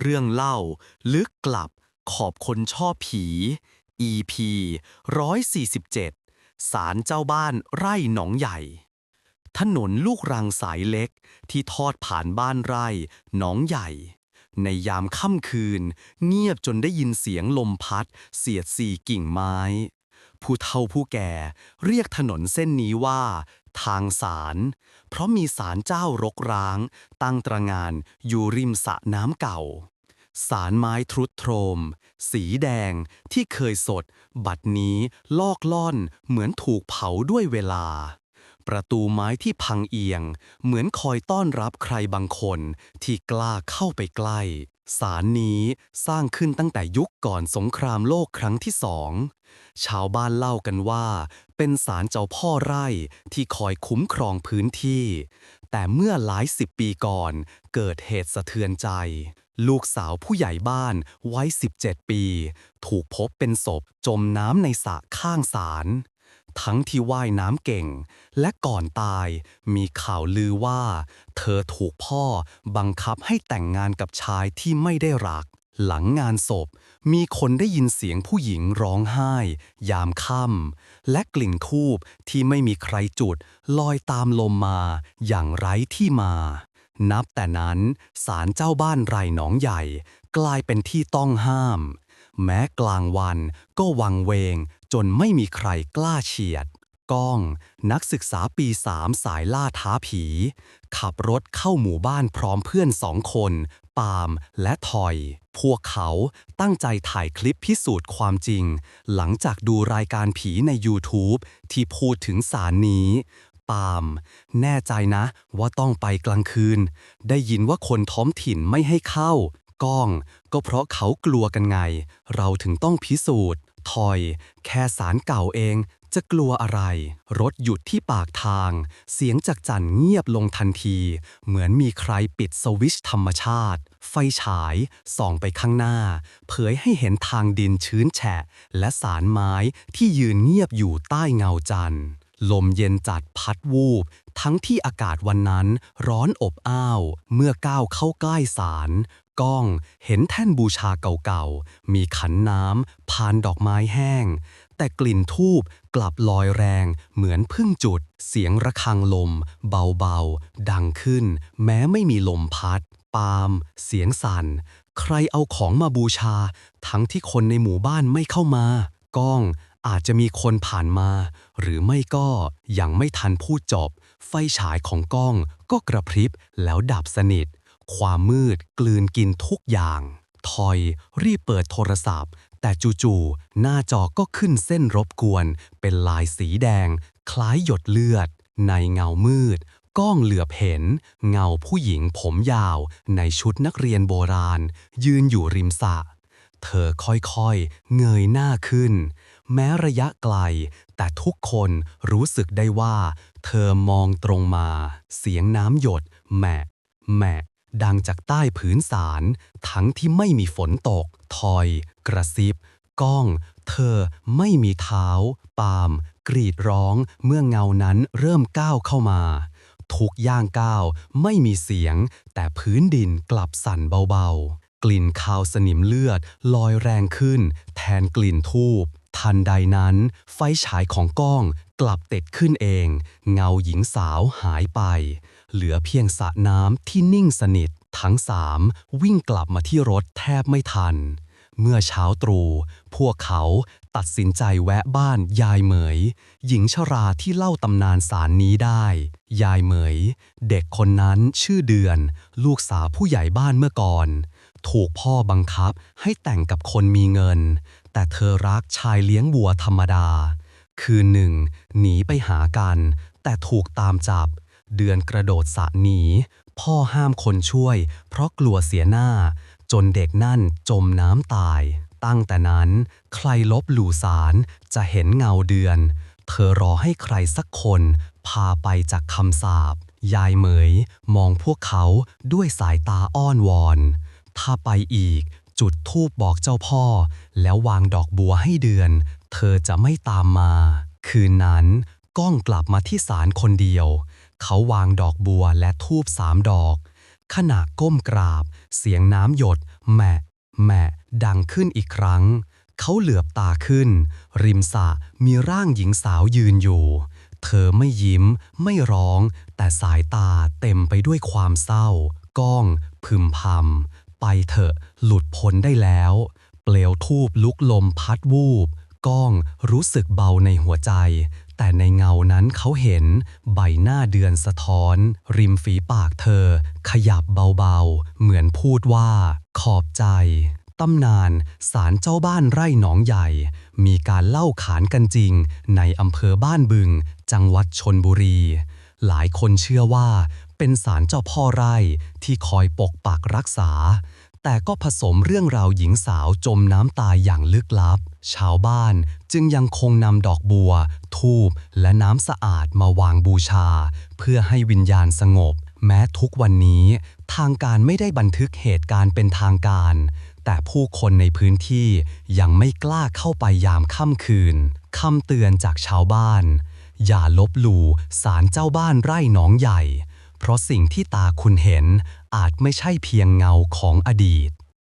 เรื่องเล่า ลึกกลับ ขอบคนชอบผี EP 147 สารเจ้าบ้านไร่หนองใหญ่ ถนนลูกรังสายเล็กที่ทอดผ่านบ้านไร่หนองใหญ่ ในยามค่ำคืน เงียบจนได้ยินเสียงลมพัด เสียดสีกิ่งไม้ ผู้เฒ่าผู้แก่ เรียกถนนเส้นนี้ว่า ทางสาร เพราะมีสารเจ้ารกร้าง ตั้งตระงานอยู่ริมสระน้ำเก่า สารไม้ทรุดโทรม สีแดงที่เคยสด บัดนี้ลอกล่อนเหมือนถูกเผาด้วยเวลา ประตูไม้ที่พังเอียง เหมือนคอยต้อนรับใครบางคนที่กล้าเข้าไปใกล้ สารนี้สร้างขึ้นตั้งแต่ยุคก่อนสงครามโลกครั้งที่สอง ชาวบ้านเล่ากันว่า เป็นศาลเจ้าพ่อไร่ที่คอยคุ้มครองพื้นที่ แต่เมื่อหลายสิบปีก่อน เกิดเหตุสะเทือนใจ ลูกสาวผู้ใหญ่บ้านวัย 17 ปี ถูกพบเป็นศพจมน้ำในสระข้างศาล ทั้งที่ว่ายน้ำเก่ง และก่อนตายมีข่าวลือว่า เธอถูกพ่อบังคับให้แต่งงานกับชายที่ไม่ได้รัก หลังงานศพ มีคนได้ยินเสียงผู้หญิงร้องไห้ ยามค่ำและกลิ่นทูบที่ไม่มีใครจุด ลอยตามลมมา อย่างไร้ที่มา นับแต่นั้นศาลเจ้าบ้านไรหนองใหญ่ กลายเป็นที่ต้องห้าม แม้กลางวันก็วังเวง จนไม่มีใครกล้าเฉียด ก้อง นักศึกษาปีสามสายล่าท้าผี ขับรถเข้าหมู่บ้านพร้อมเพื่อนสองคน ปาล์มและทอย พวกเขาตั้งใจถ่ายคลิปพิสูจน์ความจริง หลังจากดูรายการผีใน YouTube ที่พูดถึงสารนี้ปาล์มแน่ใจนะว่าต้องไปกลางคืน ได้ยินว่าคนท้องถิ่นไม่ให้เข้า ก้อง ก็เพราะเขากลัวกันไง เราถึงต้องพิสูจน์ทอย แค่สารเก่าเอง จะกลัวอะไร รถหยุดที่ปากทาง เสียงจากจันเงียบลงทันที เหมือนมีใครปิดสวิชธรรมชาติ ไฟฉายส่องไปข้างหน้า เผยให้เห็นทางดินชื้นแฉะ และสารไม้ที่ยืนเงียบอยู่ใต้เงาจันทร์ลมเย็นจัดพัดวูบ ทั้งที่อากาศวันนั้นร้อนอบอ้าว เมื่อก้าวเข้าใกล้ศาล ก้อง เห็นแท่นบูชาเก่าๆ มีขันน้ำพานดอกไม้แห้ง แต่กลิ่นทูบกลับลอยแรง เหมือนพึ่งจุด เสียงระฆังลม เบาๆ ดังขึ้น แม้ไม่มีลมพัด ปาล์มเสียงสั่น ใครเอาของมาบูชา ทั้งที่คนในหมู่บ้านไม่เข้ามา ก้องอาจจะมีคนผ่านมา หรือไม่ก็ยังไม่ทันพูดจบ ไฟฉายของก้องก็กระพริบแล้วดับสนิท ความมืดกลืนกินทุกอย่าง ทอย รีบเปิดโทรศัพท์ แต่จู่ๆหน้าจอก็ขึ้นเส้นรบกวน เป็นลายสีแดง คล้ายหยดเลือด ในเงามืดก้องเหลือบเห็น เงาผู้หญิงผมยาว ในชุดนักเรียนโบราณ ยืนอยู่ริมสระเธอค่อยๆ เงยหน้าขึ้น แม้ระยะไกล แต่ทุกคนรู้สึกได้ว่า เธอมองตรงมา เสียงน้ำหยดแหมะแหมะ ดังจากใต้ผืนสาร ทั้งที่ไม่มีฝนตก ทอย กระซิบ ก้อง เธอไม่มีเท้า ปาล์มกรีดร้อง เมื่อเงานั้นเริ่มก้าวเข้ามา ทุกย่างก้าว ไม่มีเสียง แต่พื้นดินกลับสั่นเบาๆ กลิ่นคาวสนิมเลือด ลอยแรงขึ้น แทนกลิ่นทูบ ทันใดนั้น ไฟฉายของกล้องกลับติดขึ้นเอง เงาหญิงสาวหายไป เหลือเพียงสระน้ำที่นิ่งสนิท ทั้งสามวิ่งกลับมาที่รถแทบไม่ทัน เมื่อเช้าตรู่พวกเขาตัดสินใจแวะบ้านยายเหมย หญิงชราที่เล่าตำนานสารนี้ได้ ยายเหมย เด็กคนนั้นชื่อเดือน ลูกสาวผู้ใหญ่บ้านเมื่อก่อน ถูกพ่อบังคับให้แต่งกับคนมีเงิน แต่เธอรักชายเลี้ยงวัวธรรมดา คืนหนึ่ง หนีไปหากัน แต่ถูกตามจับ เดือนกระโดดสะหนี พ่อห้ามคนช่วย เพราะกลัวเสียหน้า จนเด็กนั่นจมน้ำตาย ตั้งแต่นั้น ใครลบหลู่สารจะเห็นเงาเดือน เธอรอให้ใครสักคน พาไปจากคำสาปยายเหมย มองพวกเขาด้วยสายตาอ้อนวอน ถ้าไปอีก จุดธูปบอกเจ้าพ่อ แล้ววางดอกบัวให้เดือน เธอจะไม่ตามมา คืนนั้นก้องกลับมาที่ศาลคนเดียว เขาวางดอกบัวและธูปสามดอก ขณะก้มกราบ เสียงน้ำหยดแหมะแหมะดังขึ้นอีกครั้ง เขาเหลือบตาขึ้น ริมสระมีร่างหญิงสาวยืนอยู่ เธอไม่ยิ้ม ไม่ร้อง แต่สายตาเต็มไปด้วยความเศร้า ก้อง พึมพำ ไปเถอะ หลุดพ้นได้แล้ว เปลวทูบลุกลมพัดวูบ ก้องรู้สึกเบาในหัวใจ แต่ในเงานั้นเขาเห็น ใบหน้าเดือนสะท้อน ริมฝีปากเธอ ขยับเบาๆ เหมือนพูดว่า ขอบใจตำนานศาลเจ้าบ้านไร่หนองใหญ่ มีการเล่าขานกันจริง ในอำเภอบ้านบึง จังหวัดชนบุรี หลายคนเชื่อว่า เป็นศาลเจ้าพ่อไร่ที่คอยปกปักรักษา แต่ก็ผสมเรื่องราวหญิงสาวจมน้ำตายอย่างลึกลับ ชาวบ้านจึงยังคงนำดอกบัว ทูบและน้ำสะอาดมาวางบูชา เพื่อให้วิญญาณสงบ แม้ทุกวันนี้ ทางการไม่ได้บันทึกเหตุการณ์เป็นทางการ แต่ผู้คนในพื้นที่ยังไม่กล้าเข้าไปยามค่ำคืนคำเตือนจากชาวบ้านอย่าลบหลู่ศาลเจ้าบ้านไร่หนองใหญ่ เพราะสิ่งที่ตาคุณเห็นอาจไม่ใช่เพียงเงาของอดีต